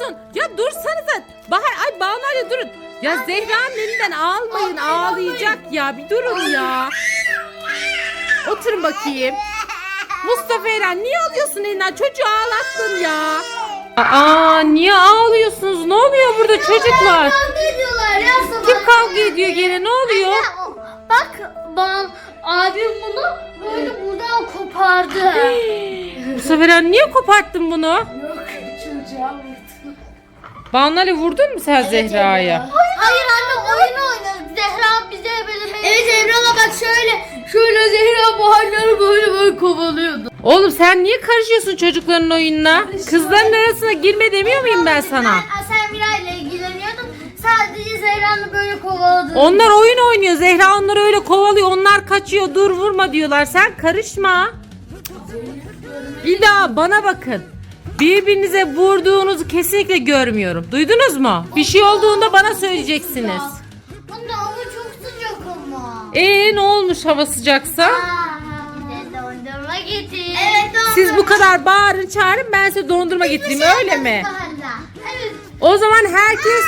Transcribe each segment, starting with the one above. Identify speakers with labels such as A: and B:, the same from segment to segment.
A: yapıyorsun? Ya dursanıza. Bahar ay Banu Ali durun. Ya Zehra'nın elinden almayın ağlayacak ya. Bir durun ya. Oturun bakayım. Mustafa Eren niye alıyorsun elinden? Çocuğu ağlattın ya. Aa niye ağlıyorsunuz? Ne oluyor burada çocuklar?
B: Kavga ediyorlar ya sabah.
A: Kim kavga ediyor gene? Ne oluyor?
B: Bak ben abim bunu böyle buradan kopardı.
A: Mustafa Eren niye koparttın bunu?
B: Yok.
A: Banu Ali vurdun mu sen Zehra'ya?
B: Hayır anne oyun oynadık. Zehra bize böyle Evet Zehra'la bak şöyle. Şöyle Zehra baharları böyle böyle kovalıyordu.
A: Oğlum sen niye karışıyorsun çocukların oyununa? Kızların arasına girme demiyor muyum ben sana?
B: Ben sen Miray'la ilgileniyordum. Sadece Zehra'nı böyle kovaladım.
A: Onlar oyun oynuyor. Zehra onları öyle kovalıyor. Onlar kaçıyor. Dur vurma diyorlar. Sen karışma. Bir daha bana bakın. Birbirinize vurduğunuzu kesinlikle görmüyorum. Duydunuz mu? Bir şey olduğunda bana söyleyeceksiniz.
B: Anne ama çok sıcak ama.
A: Ee ne olmuş hava sıcaksa?
B: Aa, bir de dondurma getir. Evet dondurma.
A: Siz bu kadar bağırın çağırın ben size dondurma getireyim öyle mi?
B: Evet.
A: O zaman herkes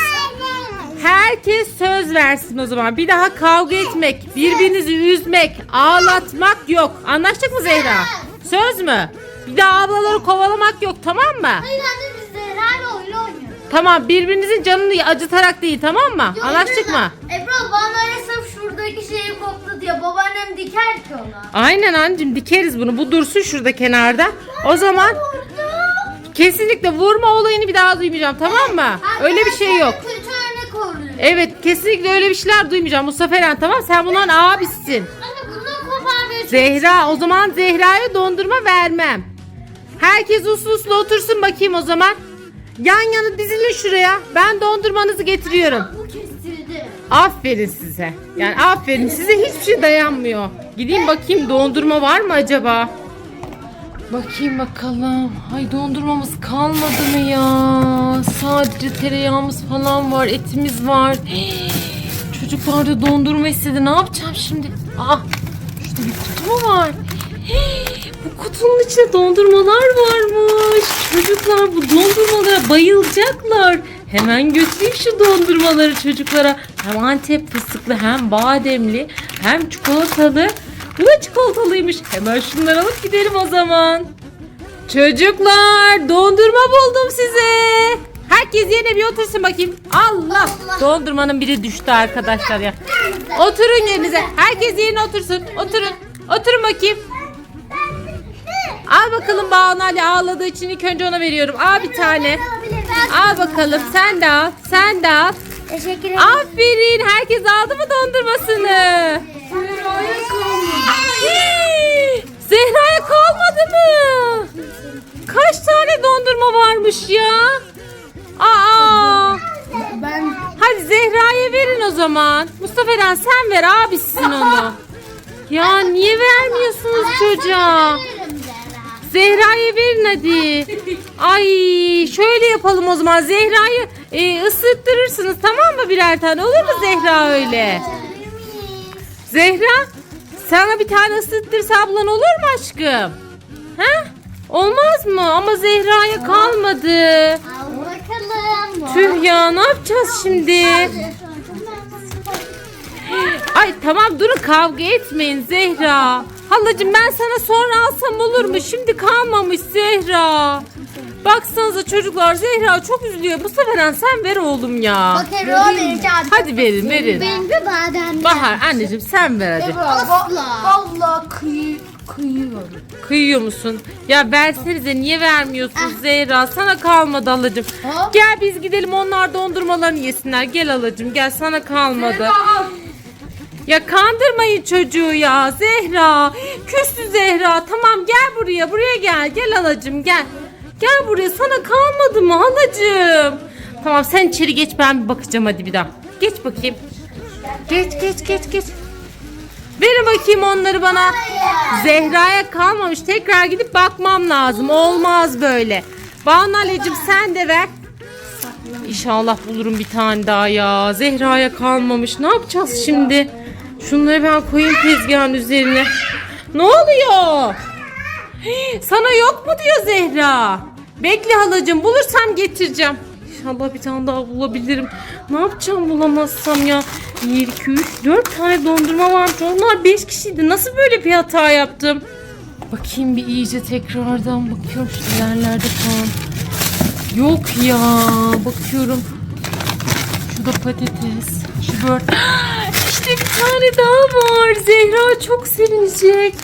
A: herkes söz versin o zaman. Bir daha kavga etmek, birbirinizi üzmek, ağlatmak yok. Anlaştık mı Zehra? Söz mü? Bir daha ablaları kovalamak yok tamam mı?
B: Hayır anne biz Zehra'yla oyun oynuyoruz.
A: Tamam birbirinizin canını acıtarak değil tamam mı? Anlaştık mı?
B: Ebru bana öyle sırf şuradaki şeyi kokla diye babaannem diker ki ona.
A: Aynen anneciğim dikeriz bunu. Bu dursun şurada kenarda. O zaman kesinlikle vurma olayını bir daha duymayacağım tamam mı? Öyle bir şey yok.
B: Kötü örnek oluyor.
A: Evet kesinlikle öyle bir şeyler duymayacağım Mustafa Eren tamam sen bunların abisisin.
B: Anne bundan koparmaya
A: Zehra o zaman Zehra'ya dondurma vermem. Herkes uslu uslu otursun bakayım o zaman. Yan yana dizilin şuraya. Ben dondurmanızı getiriyorum.
B: Bu kestirdi.
A: Aferin size. Yani aferin size hiçbir şey dayanmıyor. Gideyim bakayım dondurma var mı acaba? Bakayım bakalım. Ay dondurmamız kalmadı mı ya? Sadece tereyağımız falan var, etimiz var. Hii, Çocuklar da dondurma istedi. Ne yapacağım şimdi? Aa, şurada bir kutu mu var? Hii, Bu kutunun içinde dondurmalar varmış. Çocuklar bu dondurmalara bayılacaklar. Hemen götüreyim şu dondurmaları çocuklara. Hem Antep fıstıklı hem bademli hem çikolatalı. Bu da çikolatalıymış. Hemen şunları alıp gidelim o zaman. Çocuklar dondurma buldum size. Herkes yerine bir otursun bakayım. Allah. Dondurmanın biri düştü arkadaşlar ya. Oturun yerinize. Herkes yerine otursun. Oturun. Oturun bakayım. Al bakalım Banu Ali ağladığı için ilk önce ona veriyorum. Al bir tane. Al bakalım sen de al. Sen de al.
B: Teşekkür ederim.
A: Aferin. Herkes aldı mı dondurmasını? Hii, Zehra'ya kalmadı mı? Kaç tane dondurma varmış ya? Aa.
B: Ben
A: Hadi Zehra'ya verin o zaman. Mustafa Eren sen ver abisisin onu. Ya niye vermiyorsunuz çocuğa? Zehra'ya verin hadi. Ay şöyle yapalım o zaman. Zehra'yı e, ısıttırırsınız tamam mı birer tane? Olur mu Zehra öyle? Zehra sana bir tane ısıttırsa ablan olur mu aşkım? Ha? Olmaz mı? Ama Zehra'ya kalmadı.
B: Al.
A: Tüh ya ne yapacağız şimdi? Ay tamam durun kavga etmeyin Zehra. Halacığım ben sana sonra alsam olur mu? Şimdi kalmamış Zehra. Baksanıza çocuklar Zehra çok üzülüyor. Bu sefer sen ver oğlum ya.
B: Bak Ebru vereceğim.
A: Hadi verin verin.
B: Benim de badem.
A: Bahar anneciğim sen ver hadi.
B: Asla. Valla kıyı, kıyıyorum.
A: Kıyıyor musun? Ya versenize niye vermiyorsun Zehra? Sana kalmadı halacığım.
B: Ha?
A: Gel biz gidelim onlar dondurmalarını yesinler. Gel halacığım gel sana kalmadı. Ya kandırmayın çocuğu ya Zehra. Küstü Zehra. Tamam gel buraya buraya gel. Gel halacığım gel. Gel buraya sana kalmadı mı halacığım? Tamam sen içeri geç ben bir bakacağım hadi bir daha. Geç bakayım. Geç geç geç geç. Verin bakayım onları bana. Zehra'ya kalmamış. Tekrar gidip bakmam lazım. Olmaz böyle. Banu Alecim sen de ver. İnşallah bulurum bir tane daha ya. Zehra'ya kalmamış. Ne yapacağız şimdi? Şunları ben koyayım tezgahın üzerine. Ne oluyor? Sana yok mu diyor Zehra. Bekle halacığım bulursam getireceğim. İnşallah bir tane daha bulabilirim. Ne yapacağım bulamazsam ya. 1, 2, 3, 4 tane dondurma varmış. Onlar 5 kişiydi. Nasıl böyle bir hata yaptım? Bakayım bir iyice tekrardan bakıyorum şu ilerlerde falan. Yok ya. Bakıyorum. Şurada patates. Şu bör. Tane daha var. Zehra çok sevinecek.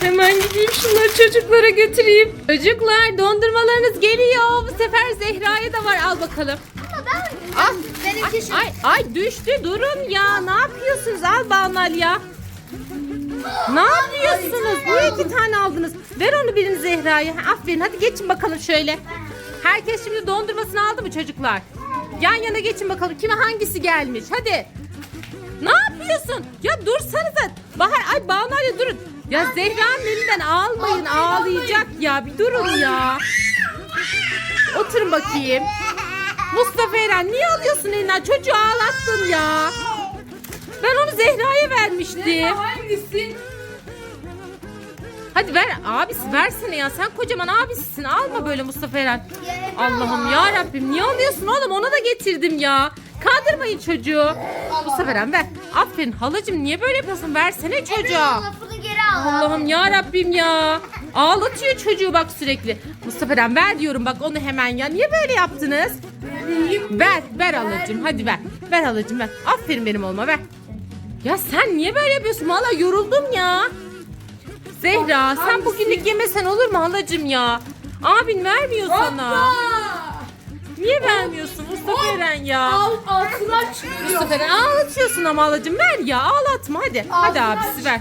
A: Hemen gideyim şunları çocuklara götüreyim. Çocuklar dondurmalarınız geliyor. Bu sefer Zehra'ya da var. Al bakalım. Al.
B: Benimki şu.
A: Ay, ay düştü durun ya. Ne yapıyorsunuz? Al Banal ya. Ne yapıyorsunuz? Niye iki tane aldınız? Ver onu birini Zehra'ya. Aferin hadi geçin bakalım şöyle. Herkes şimdi dondurmasını aldı mı çocuklar? Yan yana geçin bakalım. Kime hangisi gelmiş? Hadi. Ne yapıyorsun? Ya dursanıza. Bahar ay Banalya durun. Ya Zehra'nın elinden almayın ağlayacak ya. Bir durun ya. Oturun bakayım. Mustafa Eren niye alıyorsun elinden? Çocuğu ağlattın ya. Ben onu Zehra'ya vermiştim.
B: Hangisi?
A: Hadi ver abisi versene ya. Sen kocaman abisisin. Alma böyle Mustafa Eren. Allah'ım ya Rabbim niye alıyorsun oğlum? Ona da getirdim ya. Kandırmayın çocuğu. Mustafa Eren ver. Aferin halacığım niye böyle yapıyorsun? Versene çocuğa.
B: Lafını geri al.
A: Allah'ım ya Rabbim ya. Ağlatıyor çocuğu bak sürekli. Mustafa Eren ver diyorum bak onu hemen ya. Niye böyle yaptınız? Ver, ver halacığım. Hadi ver. Ver halacığım ver. Aferin benim oğluma ver. Ya sen niye böyle yapıyorsun? Valla yoruldum ya. Zehra sen bugünlük yemesen olur mu halacığım ya? Abin vermiyor sana. Niye vermiyorsun Mustafa Eren ya?
B: Al altına çıkıyor.
A: Mustafa Eren ağlatıyorsun ama halacığım ver ya ağlatma hadi. Hadi abisi ver.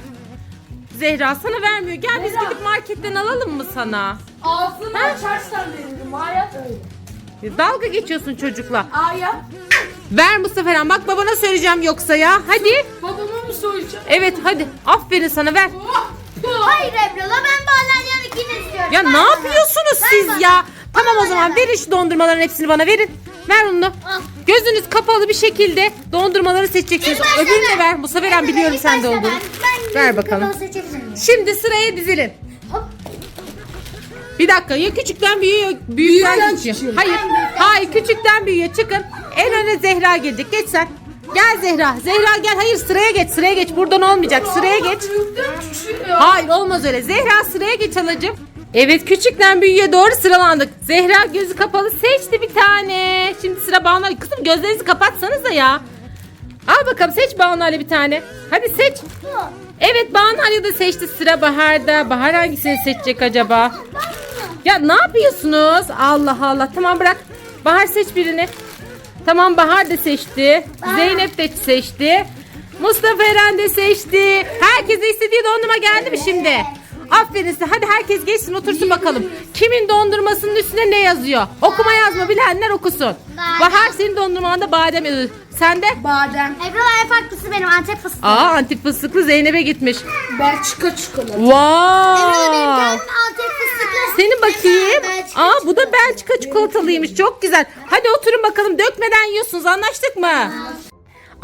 A: Zehra sana vermiyor. Gel biz
B: Zehra.
A: gidip marketten alalım mı sana?
B: Ağzını açarsan veririm. Hayat öyle.
A: Dalga geçiyorsun çocukla.
B: Hayat.
A: Ver Mustafa Eren bak babana söyleyeceğim yoksa ya. Hadi.
B: Babama mı söyleyeceğim?
A: Evet hadi. Aferin sana ver.
B: Hayır Ebru'la ben Balenyan'ınkini istiyorum.
A: Ya ne yapıyorsunuz
B: Ben
A: siz
B: bana-
A: ya? Tamam o zaman
B: ver.
A: verin şu dondurmaların hepsini bana verin. Ver onu.
B: Al.
A: Gözünüz kapalı bir şekilde dondurmaları seçeceksiniz.
B: İlk başta
A: Öbürünü de
B: ben.
A: ver. Mustafa Eren biliyorum
B: İlk
A: sen de
B: başta
A: olduğunu.
B: ben. Ben
A: Ver bakalım. Şimdi sıraya dizilin.
B: Hop.
A: Bir dakika ya küçükten büyüyor,
B: büyükten
A: küçüğe.
B: küçüğe.
A: Hayır, hayır küçükten büyüğe çıkın. En öne Zehra gelecek. Geç sen. Gel Zehra. Zehra gel. Hayır sıraya geç. Sıraya geç. Buradan olmayacak. Sıraya geç. Hayır olmaz öyle. Zehra sıraya geç halacığım. Evet küçükten büyüğe doğru sıralandık. Zehra gözü kapalı seçti bir tane. Şimdi sıra Banu Ali. Kızım gözlerinizi kapatsanız da ya. Al bakalım seç Banu Ali bir tane. Hadi seç. Evet Banu Ali de seçti. Sıra Bahar'da. Bahar hangisini seçecek acaba? Ya ne yapıyorsunuz? Allah Allah. Tamam bırak. Bahar seç birini. Tamam Bahar da seçti. Zeynep de seçti. Mustafa Eren de seçti. Herkese istediği dondurma geldi mi şimdi? Aferin size. Hadi herkes geçsin otursun bakalım. Kimin dondurmasının üstüne ne yazıyor? Okuma yazma bilenler okusun. Bahar senin dondurmanda badem yazıyor. Sen de?
B: Badem. Ebru'la en farklısı benim Antep fıstığı.
A: Aa antik fıstıklı Zeynep'e gitmiş.
B: Belçika çikolata.
A: Wow.
B: Antep fıstıklı.
A: Senin bakayım.
B: Belçika
A: Aa bu da Belçika çikolatalıymış. Çok güzel. Hadi oturun bakalım. Dökmeden yiyorsunuz. Anlaştık mı?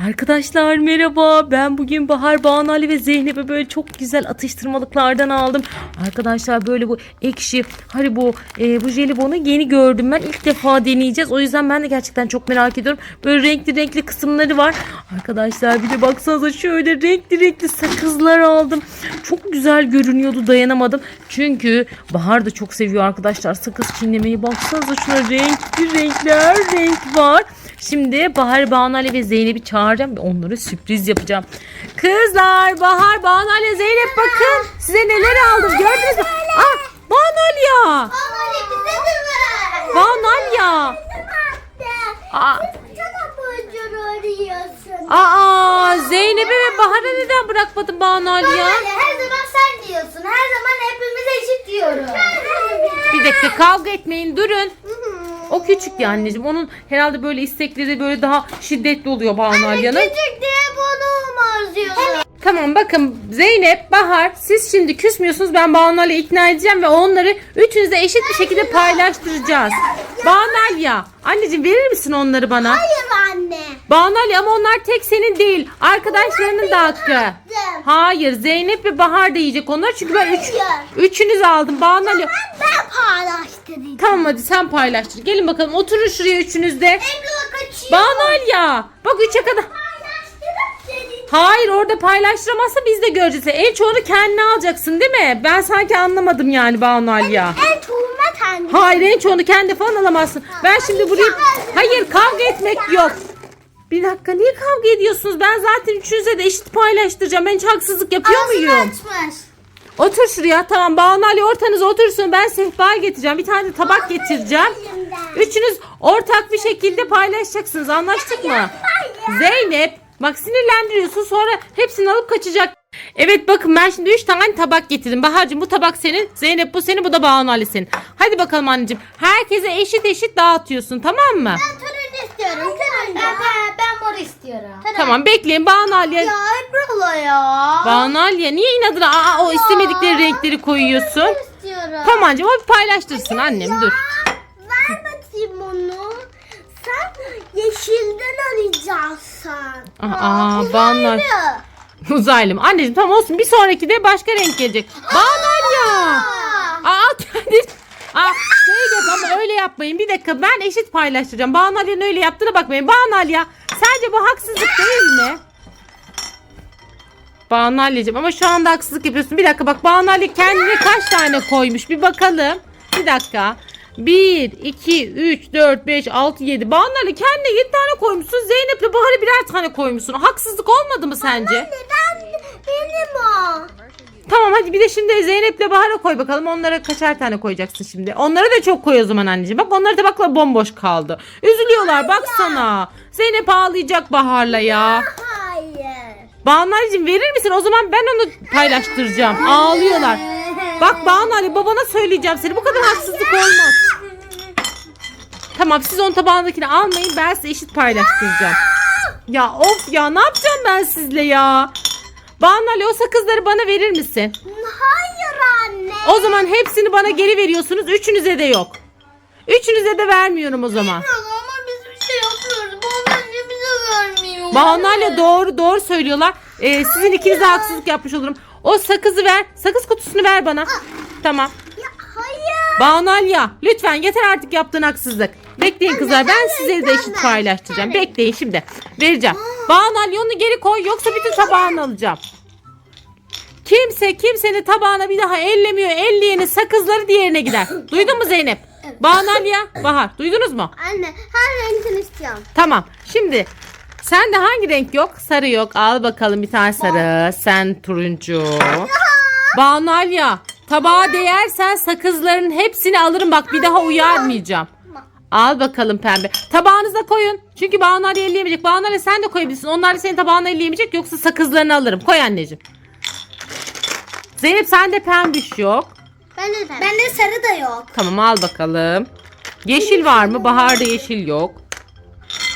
A: Arkadaşlar merhaba. Ben bugün Bahar, Banu Ali ve Zeynep'e böyle çok güzel atıştırmalıklardan aldım. Arkadaşlar böyle bu ekşi Haribo e, bu jelibonu yeni gördüm ben. ilk defa deneyeceğiz. O yüzden ben de gerçekten çok merak ediyorum. Böyle renkli renkli kısımları var. Arkadaşlar bir de baksanıza şöyle renkli renkli sakızlar aldım. Çok güzel görünüyordu dayanamadım. Çünkü Bahar da çok seviyor arkadaşlar sakız çiğnemeyi. Baksanıza şuna renkli renkler renk var. Şimdi Bahar, Banu Ali ve Zeynep'i çağıracağım ve onlara sürpriz yapacağım. Kızlar, Bahar, Banu Ali, Zeynep bakın. Size neler aldım gördünüz mü? Ah, Banu Ali ya. Banu Ali ya. Aa, aa Zeynep'e ve Bahar'a neden bırakmadın Banu Ali ya?
B: Her zaman sen diyorsun. Her zaman hepimiz eşit diyoruz.
A: Bir dakika kavga etmeyin durun. O küçük ya anneciğim. Onun herhalde böyle istekleri böyle daha şiddetli oluyor Banu Alya'nın.
B: Küçük diye bunu mu arıyorsun?
A: Tamam bakın Zeynep, Bahar siz şimdi küsmüyorsunuz. Ben Banu Ali'yi ikna edeceğim ve onları üçünüze eşit bir şekilde paylaştıracağız. Banu Alya, anneciğim verir misin onları bana?
B: Hayır anne.
A: Banu Ali ama onlar tek senin değil. Arkadaşlarının da hakkı. Hayır Zeynep ve Bahar da yiyecek onlar çünkü ben üç, üçünüz aldım. Banu Ali.
B: Ben paylaştırayım.
A: Tamam hadi sen paylaştır. Gelin bakalım oturun şuraya üçünüz de.
B: Emre kaçıyor.
A: Banu Ali ya. Bak üçe kadar. Hayır orada paylaştıramazsa biz de göreceğiz. En çoğunu kendine alacaksın değil mi? Ben sanki anlamadım yani Banu Ali ya.
B: En çoğuma kendi.
A: Hayır en çoğunu kendi falan alamazsın. Ben şimdi buraya... Hayır kavga etmek yok. Bir dakika niye kavga ediyorsunuz? Ben zaten üçünüze de eşit paylaştıracağım. Ben hiç haksızlık yapıyor muyum?
B: açmış.
A: Otur şuraya tamam. Banu Ali ortanıza otursun. Ben sehpa getireceğim. Bir tane de tabak getireceğim. Üçünüz ortak bir şekilde paylaşacaksınız. Anlaştık mı? Zeynep bak sinirlendiriyorsun sonra hepsini alıp kaçacak. Evet bakın ben şimdi 3 tane tabak getirdim. Bahar'cığım bu tabak senin. Zeynep bu senin bu da Banu Ali senin. Hadi bakalım anneciğim. Herkese eşit eşit dağıtıyorsun tamam mı?
B: Ben turuncu istiyorum. Turuncu. Ben, ben, ben mor istiyorum.
A: Tamam bekleyin Banu Ali'ye.
B: Ya Ebru'la ya.
A: Banu Ali'ye niye inadına aa, o istemedikleri renkleri koyuyorsun?
B: Mor istiyorum.
A: Tamam anneciğim o bir paylaştırsın annem dur.
B: Ver bakayım onu. Sen yeşilden alacaksın.
A: Aa, Banu Ali.
B: Uzaylı.
A: Uzaylım. Anneciğim tamam olsun. Bir sonraki de başka renk gelecek. Banu ya.
B: Aa.
A: Aa kendi. Aa Zeynep ama öyle yapmayın. Bir dakika ben eşit paylaştıracağım. Banu Ali'nin öyle yaptığına bakmayın. Banu Ali ya. Sence bu haksızlık değil mi? Banu Ali'ciğim ama şu anda haksızlık yapıyorsun. Bir dakika bak Banu kendine kaç tane koymuş. Bir bakalım. Bir dakika. 1, 2, 3, 4, 5, 6, 7. Banu Ali kendine 7 tane koymuşsun. Zeynep'le Bahar'a birer tane koymuşsun. Haksızlık olmadı mı sence?
B: Neden benim o?
A: Tamam hadi bir de şimdi Zeynep'le Bahar'a koy bakalım. Onlara kaçar tane koyacaksın şimdi. Onlara da çok koy o zaman anneciğim. Bak onları da bakla bomboş kaldı. Üzülüyorlar baksana. Zeynep ağlayacak Bahar'la ya.
B: Hayır.
A: Ali'cim verir misin? O zaman ben onu paylaştıracağım. Ağlıyorlar. Bak Banu Ali babana söyleyeceğim seni. Bu kadar haksızlık olmaz. Tamam siz onun tabağındakini almayın. Ben size eşit paylaştıracağım. Ya of ya ne yapacağım ben sizle ya? Banu Ali o sakızları bana verir misin?
B: Hayır anne.
A: O zaman hepsini bana geri veriyorsunuz. Üçünüze de yok. Üçünüze de vermiyorum o zaman.
B: Ama biz bir şey bize vermiyor?
A: Banu Ali doğru doğru söylüyorlar. Ee, sizin ikinize haksızlık yapmış olurum. O sakızı ver. Sakız kutusunu ver bana. Tamam.
B: Ya, hayır.
A: Banu Ali ya lütfen yeter artık yaptığın haksızlık. Bekleyin kızlar ben size de eşit paylaştıracağım. Bekleyin şimdi. Vereceğim. Banu Ali onu geri koy yoksa bütün tabağını alacağım. Kimse kimsenin tabağına bir daha ellemiyor. Elleyenin sakızları diğerine gider. Duydun mu Zeynep? Banu Ali ya Bahar duydunuz mu?
B: Anne her renkini istiyorum.
A: Tamam. Şimdi sen de hangi renk yok? Sarı yok. Al bakalım bir tane sarı. Sen turuncu. Banu Alya tabağa değersen sakızların hepsini alırım. Bak bir daha uyarmayacağım. Al bakalım pembe. Tabağınıza koyun. Çünkü Banu Alya elleyemeyecek. Banu Alya sen de koyabilirsin. Onlar da senin tabağına elleyemeyecek. Yoksa sakızlarını alırım. Koy anneciğim. Zeynep sende pembiş yok.
B: Bende de Bende sarı da yok.
A: Tamam al bakalım. Yeşil var mı? Baharda yeşil yok.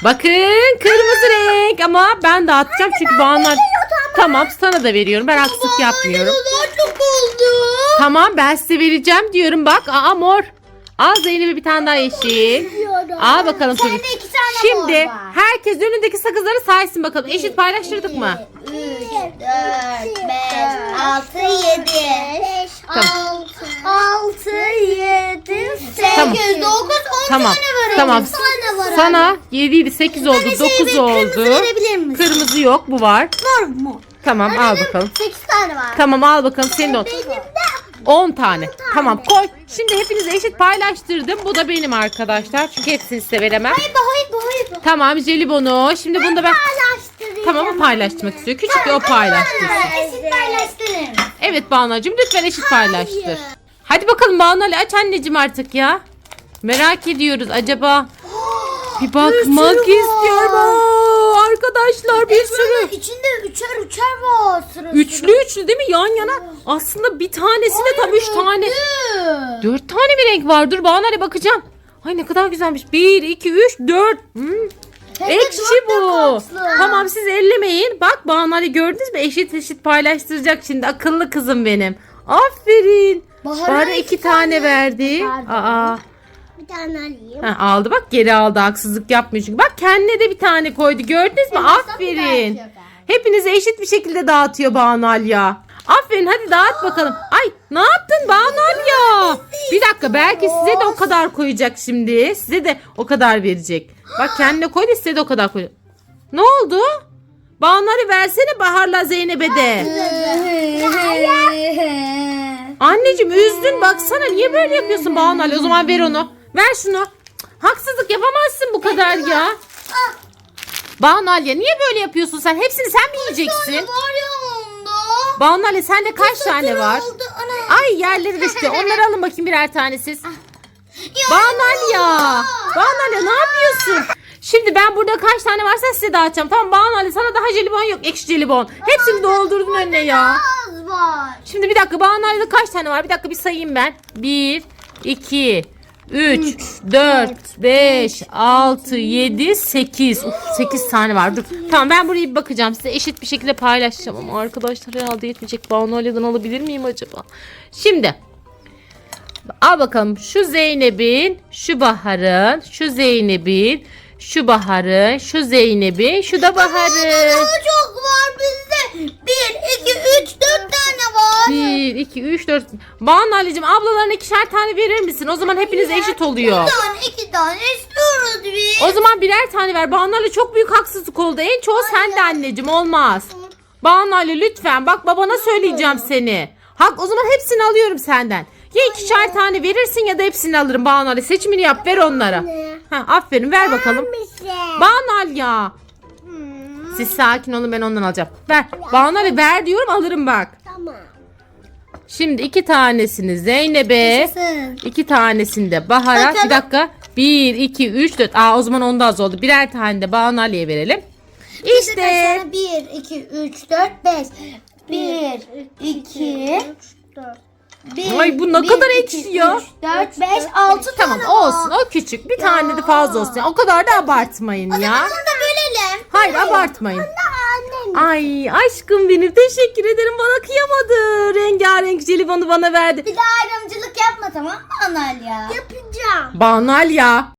A: Bakın kırmızı renk ama ben dağıtacağım çünkü Banu Tamam sana da veriyorum. Ben haksızlık yapmıyorum.
B: Daha çok oldu.
A: Tamam ben size vereceğim diyorum. Bak aa mor. Al Zeynep'e bir tane daha yeşil. Al bakalım
B: Sende
A: çocuk.
B: iki tane
A: Şimdi
B: var.
A: herkes önündeki sakızları saysın bakalım. Eşit paylaştırdık mı?
B: 3, 4, 5, 6, 7. 5,
A: Tamam.
B: 6, 7, 8,
A: Tamam.
B: 9, 10
A: Tamam.
B: tane var.
A: Tamam.
B: Tane var.
A: Sana 7 idi 8 oldu 9 oldu.
B: verebilir misin?
A: Kırmızı yok bu var.
B: Mor mu?
A: Tamam al bakalım.
B: 8 tane var.
A: Tamam al bakalım senin de on.
B: Benim de
A: 10 tane. Tamam koy. Şimdi hepinize eşit paylaştırdım. Bu da benim arkadaşlar. Çünkü hepsini size veremem.
B: Hayır bu hayır bu hayır bu.
A: Tamam jelibonu. Şimdi bunu da ben...
B: Paylaştırayım.
A: Tamam o paylaştırmak istiyor. Küçük o paylaştırsın.
B: Eşit paylaştırın.
A: Evet Banu'cum lütfen eşit paylaştır.
B: Hayır.
A: Hadi bakalım Banu Ali aç anneciğim artık ya. Merak ediyoruz acaba. Bir bakmak istiyorum. Aa, arkadaşlar bir sürü.
B: İçinde üçer üçer var sıra
A: Üçlü üçlü değil mi yan yana? Aslında bir tanesi de tam üç tane.
B: sıra.
A: Dört tane bir renk var. Dur Banu Ali bakacağım. Ay ne kadar güzelmiş. Bir, iki, üç, dört. Hmm. Ekşi bu. Tamam siz ellemeyin. Bak Banu Ali gördünüz mü? Eşit eşit paylaştıracak şimdi. Akıllı kızım benim. Aferin.
B: Bahar'a
A: Bahar'a iki, tane, verdi. Aa.
B: Bir tane alayım.
A: Ha, aldı bak geri aldı haksızlık yapmıyor çünkü. Bak kendine de bir tane koydu gördünüz mü? Aferin. Hepinize eşit bir şekilde dağıtıyor Banal ya. Aferin hadi dağıt bakalım. Ay ne yaptın Banal ya? Bir dakika belki size de o kadar koyacak şimdi. Size de o kadar verecek. Bak kendine koy da size de o kadar koyacak. Ne oldu? Banal'i versene Bahar'la Zeynep'e de. Anneciğim üzdün baksana niye böyle yapıyorsun Banal? O zaman ver onu. Ver şunu. Haksızlık yapamazsın bu kadar ya. Banal ya niye böyle yapıyorsun sen? Hepsini sen mi yiyeceksin?
B: Var ya onda.
A: Banal sende kaç tane var?
B: Oldu, ana.
A: Ay yerleri düştü. Onları alın bakayım birer tane siz. Banal ya. Banal ya ne yapıyorsun? Şimdi ben burada kaç tane varsa size dağıtacağım. Tamam Banal sana daha jelibon yok. Ekşi jelibon. Hepsini doldurdun önüne ya.
B: Az var.
A: Şimdi bir dakika Banal'da kaç tane var? Bir dakika bir sayayım ben. 1, 2, 3, 4, 5, 6, 7, 8. Uf, 8 tane var. Dur. Tamam ben buraya bir bakacağım. Size eşit bir şekilde paylaşacağım ama arkadaşlar herhalde yetmeyecek. Banal'dan alabilir miyim acaba? Şimdi al bakalım şu Zeynep'in, şu Bahar'ın, şu Zeynep'in, şu Bahar'ın, şu Zeynep'in, şu da Bahar'ın.
B: Daha çok var bizde. 1, 2, 3, 4 tane var.
A: 1, 2, 3, 4. Banu Ali'cim ablalarına ikişer tane verir misin? O zaman hepiniz eşit oluyor.
B: Bir tane, iki tane istiyoruz biz.
A: O zaman birer tane ver. Banu Ali çok büyük haksızlık oldu. En çoğu sende anneciğim olmaz. Banu Ali lütfen bak babana söyleyeceğim seni. Hak o zaman hepsini alıyorum senden. Ya ikişer tane verirsin ya da hepsini alırım Banu Ali. Seçimini yap ver onlara. Ha, aferin ver bakalım. Banu Ali ya. Siz sakin olun ben ondan alacağım. Ver. Banu Ali ver diyorum alırım bak.
B: Tamam.
A: Şimdi iki tanesini Zeynep'e. İki tanesini de Bahar'a.
B: Bakalım.
A: Bir dakika. 1, 2, 3, 4. Aa o zaman onda az oldu. Birer tane de Banu Ali'ye verelim. İşte.
B: 1, 2, 3, 4, 5. 1, 2, 1,
A: Ay, bu ne kadar ekşi ya.
B: 4, 5, 6
A: Tamam
B: tane
A: olsun o küçük. Bir tane de fazla olsun. O kadar da abartmayın ya.
B: Bunu da bölelim.
A: Hayır abartmayın.
B: Annem.
A: Ay aşkım benim teşekkür ederim bana kıyamadı. Rengarenk jelibonu bana verdi.
B: Bir daha ayrımcılık yapma tamam mı Anal ya? Yapacağım.
A: Banal ya.